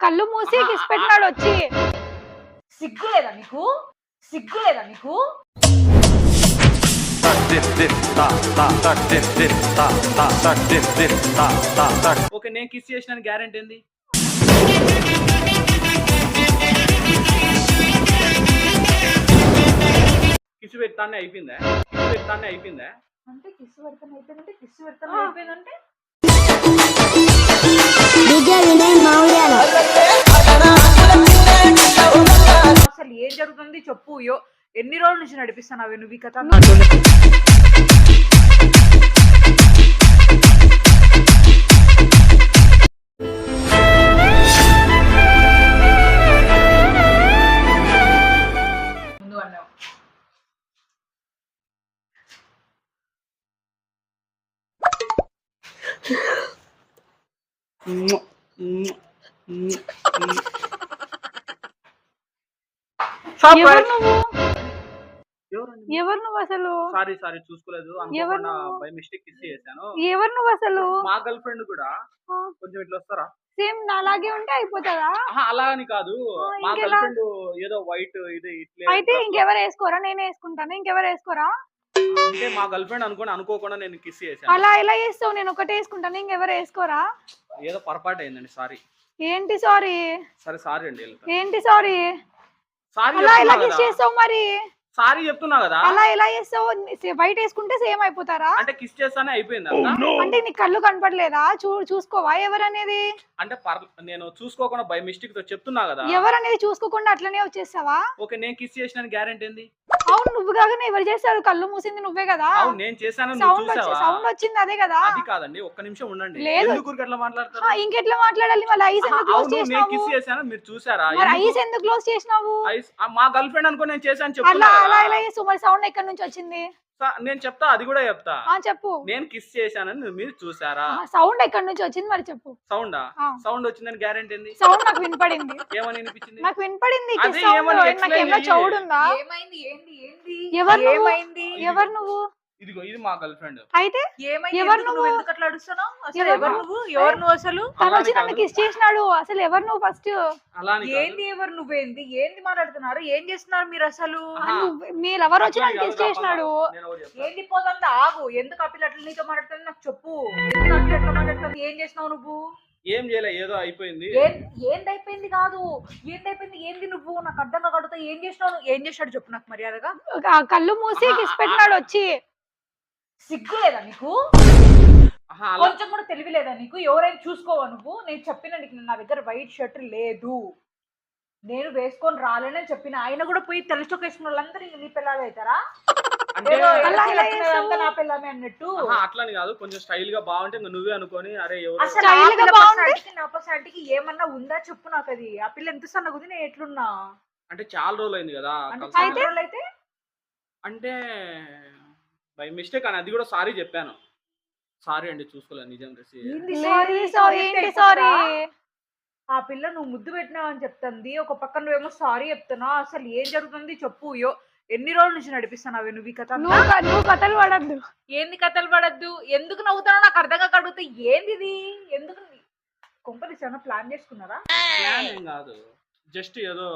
కళ్ళు మూసి కిస్ పెట్టినాడు వచ్చి. సిగ్గు లేదా నీకు సిగ్గు లేదా నీకు ఓకే నేను కిస్ చేసిన గ్యారెంటీ ఏంది కిస్ పెడతానే అయిపోయిందా? కిస్ పెడతానే అయిపోయిందా? అంటే కిస్సు పెడతాను అయిపోయిందంటే కిస్సు పెడతాను అయిపోయిందంటే? అసలు ఏం జరుగుతుంది చెప్పు ఎన్ని రోజుల నుంచి నడిపిస్తున్నావు నువ్వు ఈ కథ? ఎవరు నువ్వు? అసలు? సారీ సారీ చూసుకోలేదు. ఎవరు అనుకోకుండా? బై మిస్టేక్ కిస్ చేశాను. ఎవరు నువ్వు అసలు? మా గర్ల్ ఫ్రెండ్ కూడా. కొంచెం ఇట్లా వస్తారా? సేమ్ నాలాగే ఉంటే అయిపోతుందా? అలా అని కాదు. మా గర్ల్? ఫ్రెండ్ ఏదో వైట్ ఇది ఇట్లే అయితే ఇంకెవరు వేసుకోరా? నేను వేసుకుంటాను. ఇంకెవరు వేసుకోరా? అంటే మా గర్ల్ ఫ్రెండ్ అనుకోని అనుకోకుండా నేను కిస్ చేశాను. అలా ఎలా చేస్తావు? నేను ఒకటే వేసుకుంటాను. ఇంకెవరు వేసుకోరా? ఏదో పొరపాటు అయిందండి సారీ. ఏంటి సారీ? సరే సారీ అండి ఏంటి సారీ? సారీ అలా చెప్తున్నా కిస్ కదా. చేస్తావు మరి? సారీ చెప్తున్నా కదా. అలా ఎలా చేస్తావు? బయట వేసుకుంటే సేమ్ అయిపోతారా? అంటే కిస్ చేస్తానే అయిపోయింది అంతా. అంటే నీ కళ్ళు కనపడలేదా? చూ చూసుకోవా ఎవరనేది? అంటే పర్ నేను చూసుకోకుండా బై మిస్టేక్తో చెప్తున్నా కదా. ఎవరనేది చూసుకోకుండా అట్లనే వచ్చేస్తావా? ఓకే నేను కిస్ చేసిన గ్యారెంటీ ఏంది? అవును నువ్వు కాగానే ఎవరు చేస్తారు కళ్ళు మూసింది నువ్వే కదా? అవును నేను చేశాను సౌండ్ సౌండ్ వచ్చింది అదే కదా? అది కాదండి ఒక్క నిమిషం ఉండండి. లేదు. ఎందుకు అట్లా మాట్లాడతారు? ఇంకెట్లా మాట్లాడాలి? మళ్ళీ ఐస్ ఎందుకు క్లోజ్ చేసినావు? కిస్ చేశాను మీరు చూసారా? మరి? ఐస్ ఎందుకు క్లోజ్ చేసినావు? మా గర్ల్ ఫ్రెండ్ అనుకో నేను చేశాను అలా చెప్తున్నా అలా. ఎలా చేస్తావు మరి సౌండ్ ఎక్కడి నుంచి వచ్చింది? నేను చెప్తా అది కూడా చెప్తా. ఆ చెప్పు. నేను కిస్ చేశానని నువ్వు మీరు చూసారా సౌండ్ ఎక్కడి నుంచి వచ్చింది మరి చెప్పు. సౌండా? ఆ. సౌండ్ వచ్చిందని గ్యారెంటీ ఏంది? సౌండ్ నాకు వినపడింది. ఏమని వినిపించింది? నాకు వినపడింది. అదే. ఏమని. చౌడుందా ఏమైంది? ఏంది? ఏంది? ఎవరు నువ్వు? ఏమైంది? ఎవరు నువ్వు? ఇదిగో ఇది మా గర్ల్ ఫ్రెండ్. అయితే ఏమైంది? ఎవరు నువ్వు? ఎందుకు అట్లా అడుస్తున్నావు? అసలు ఎవరు ఎవరు నువ్వు? ఎవరు నువ్వు అసలు? తను వచ్చి నన్ను. కిస్ చేసినాడు. అసలు ఎవరు నువ్వు ఫస్ట్. ఏంది ఎవరు నువ్వేంది? ఏంది మాట్లాడుతున్నారు? ఏం చేస్తున్నారు మీరు అసలు? ఆహా. మీ లవర్ వచ్చి నన్ను కిస్ చేసినాడు. ఏంది పోదంతా? ఆగు. ఎందుకు ఆ పిల్ల అట్లా నీతో మాట్లాడుతుంది? నాకు చెప్పు. ఎందుకు మాట్లాడుతుంది? ఏం చేసినావు నువ్వు? ఏం చేయలే ఏదో అయిపోయింది. ఏందైపోయింది కాదు? ఏందైపోయింది ఏంది నువ్వు? నాకు అర్థంగా కడుగుతా ఏం చేసినావు? ఏం చేశాడు చెప్పు నాకు మర్యాదగా. కళ్ళు మూసి కిస్ పెట్టినాడు వచ్చి. సిగ్గు లేదా నీకు? ఆహా, అలా కొంచెం కూడా తెలివి లేదా నీకు? ఎవరైనా చూసుకోవా నువ్వు? నేను చెప్పిన నీకు నా దగ్గర వైట్ షర్ట్ లేదు. నేను వేసుకొని రాలేనని చెప్పిన. ఆయన కూడా పోయి తెలుసు వేసుకున్న వాళ్ళందరూ ఇంక నీ పిల్లలు అవుతారా? అంటే ఏదో అలా ఎలా? నా పిల్లమే అన్నట్టు. ఆహా, అట్లని కాదు. కొంచెం స్టైల్గా బాగుంటే ఇంక నువ్వే అనుకొని అరే ఎవరు అసలు Style ఆ గా పిల్ల బాగుంది. personality కి నా పర్సనాలిటీకి ఏమన్నా ఉందా చెప్పు నాకు అది. ఆ పిల్ల ఎంత సన్నగుంది నేను ఎట్లున్నా? అంటే చాలా రోజులు అయింది కదా అంటే కలిసి. చాలా అయితే అంటే బై మిస్టేక్ అని అది కూడా సారీ చెప్పాను. సారీ అండి చూసుకోలేదు నిజం రెసి. ఏంది సారీ? ఏంటి? ఆ పిల్ల నువ్వు ముద్దు పెట్టినావు అని చెప్తుంది. ఒక పక్కన నువ్వేమో సారీ చెప్తున్నావు అసలు ఏం జరుగుతుంది చెప్పు. యో ఎన్ని రోజుల నుంచి నడిపిస్తున్నావు నువ్వు ఈ కథ? నువ్వు కథలు పడద్దు. ఏంది కథలు పడద్దు? ఎందుకు నవ్వుతానో నాకు అర్థంగా కడుగుతా ఏంది ఇది? ఎందుకు కొంపది చాలా ప్లాన్ చేసుకున్నారా? ప్లాన్ ఏం కాదు. జస్ట్ ఏదో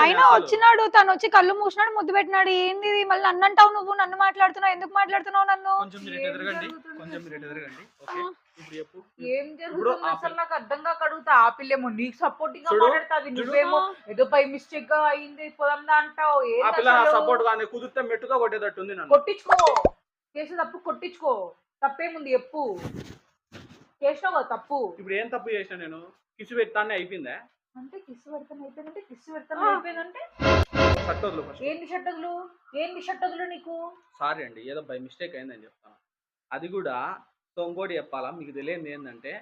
అయినా. వచ్చినాడు తను వచ్చి కళ్ళు మూసినాడు ముద్దు పెట్టినాడు. ఏంది ఇది? మళ్ళీ నన్ను అంటావు నువ్వు? నన్ను మాట్లాడుతున్నావు? ఎందుకు మాట్లాడుతున్నావు నన్ను? కొంచెం మీరు ఇటు ఏం ఎదరగండి జరుగుతుంది? కొంచెం మీరు ఇటు ఎదరగండి. ఓకే? ఇప్పుడు చెప్పు. ఏం జరుగుతుంది ఆ అసలు? నాకు అర్థంగా కడుగుతా ఆ పిల్లేమో నీకు సపోర్టింగ్గా మాట్లాడుతుంది. నువ్వేమో ఏదో బై మిస్టేక్గా అయింది పోదాందా అంటావు. ఆ ఏంది పిల్ల అసలు? సపోర్ట్ గానే కుదిరితే మెట్టుగా కొట్టేటట్టుంది నన్ను. కొట్టించుకో. చేసే తప్పు కొట్టించుకో. తప్పేముంది చెప్పు. చేసినావు కదా తప్పు? ఇప్పుడు ఏం తప్పు చేసిన నేను? కిసి పెడతానే అయిపోయిందా? అంటే కిస్సు పెడతాను అయిపోయిందంటే కిస్సు పెడతాను. అయిపోయిందంటే? సట్టోదులు ఫస్ట్. ఏంది షట్టదులు ఏంది షట్టదులు నీకు? సారీ అండి ఏదో బై మిస్టేక్ అయిందని చెప్తాను. అది కూడా సో ఇంకోటి చెప్పాలా? మీకు తెలియదు ఏంటంటే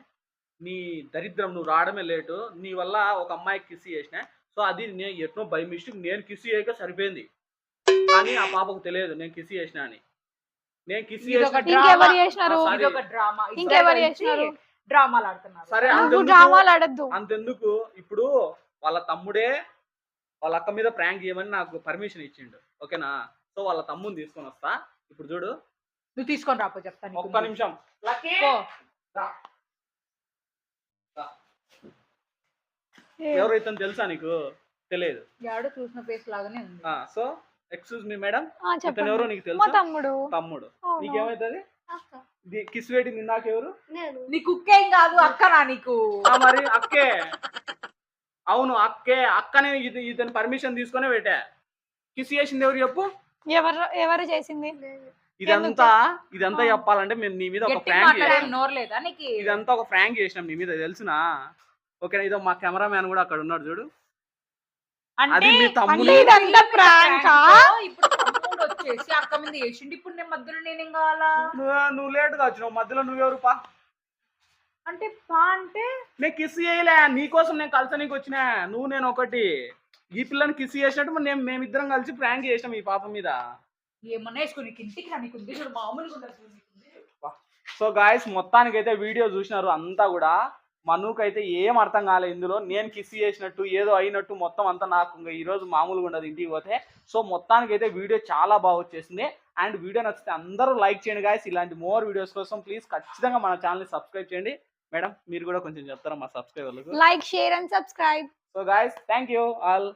నీ దరిద్రం నువ్వు రావడమే లేటు నీ వల్ల ఒక అమ్మాయికి కిస్ చేసిన సో అది నేను ఎట్నో బై మిస్టేక్ నేను కిస్ చేయక సరిపోయింది. కానీ ఆ పాపకు తెలియదు నేను కిస్ చేసిన అని. నేను కిస్ ఇదొక చేసిన డ్రామా. డ్రామాలు ఆడుతున్నారు సరే నువ్వు అంతెందుకు డ్రామాలు ఆడద్దు అంతెందుకు ఇప్పుడు వాళ్ళ తమ్ముడే వాళ్ళ అక్క మీద ప్రాంక్ చేయమని నాకు పర్మిషన్ ఇచ్చిండు. ఓకేనా? సో వాళ్ళ తమ్ముని తీసుకొని వస్తా. ఇప్పుడు చూడు. నువ్వు తీసుకొని రాపో చెప్తాను ఒక్క నిమిషం. పో. రా. రా. ఏ- ఎవరైతే తెలుసా నీకు? తెలియదు. యాడో చూసిన ఫేస్ లాగానే ఉంది. సో ఎక్స్క్యూజ్ మీ మేడం ఎవరో నీకు తెలుసా? తమ్ముడు. తమ్ముడు. నీకేమైతుంది? కిస్ వేటి నిన్నాకెవరు నీ కుక్కేం కాదు అక్కనా నీకు? ఆ మరి అక్కే. అవును అక్కే. అక్కనే ఇది ఇతని పర్మిషన్ తీసుకునే పెట్టా. కిస్ చేసింది ఎవరు చెప్పు? ఎవరు ఎవరు చేసింది? ఇదంతా ఇదంతా. చెప్పాలంటే మేము నీ మీద ఒక నీకు? ఇదంతా ఒక ప్రాంక్ చేసినాం నీ మీద తెలుసునా? ఓకేనా ఇదో మా కెమెరామ్యాన్ కూడా అక్కడ ఉన్నాడు చూడు. అంటే అది మీ తమ్ముడు. అంటే ఇదంతా ప్రాంకా. ఇప్పుడు వచ్చేసి అక్క మీద వేసిండి. ఇప్పుడు నేను మధ్యలో నేనేం కావాలా? నువ్వు లేటుగా వచ్చినావు. మధ్యలో నువ్వెవరు పా అంటే పా అంటే? నేను కిస్ చేయలే. నీకోసం నేను కలిసనీకి వచ్చిన. నువ్వు నేను ఒకటి. ఈ పిల్లని కిస్ చేసినట్టు నేను మేమిద్దరం కలిసి ప్రాంక్ చేసినాం ఈ పాప మీద. ఏమన్నా వేసుకో నీకు ఇంటికి ఉంది చూడు మామూలుగా ఉండదు. సో గాయస్ మొత్తానికైతే వీడియో చూసినారు అంతా కూడా. మనుకు అయితే ఏం అర్థం కాలేదు ఇందులో. నేను కిస్ చేసినట్టు ఏదో అయినట్టు మొత్తం అంతా నాకు ఇంకా ఈరోజు మామూలుగా ఉండదు ఇంటికి పోతే. సో మొత్తానికైతే వీడియో చాలా బాగా వచ్చేసింది. అండ్ వీడియో నచ్చితే అందరూ లైక్ చేయండి గాయస్ ఇలాంటి మోర్ వీడియోస్ కోసం ప్లీజ్ ఖచ్చితంగా మన ఛానల్ని సబ్స్క్రైబ్ చేయండి. మేడం మీరు కూడా కొంచెం చెప్తారా మా సబ్స్క్రైబర్లకు like share and subscribe so guys thank you all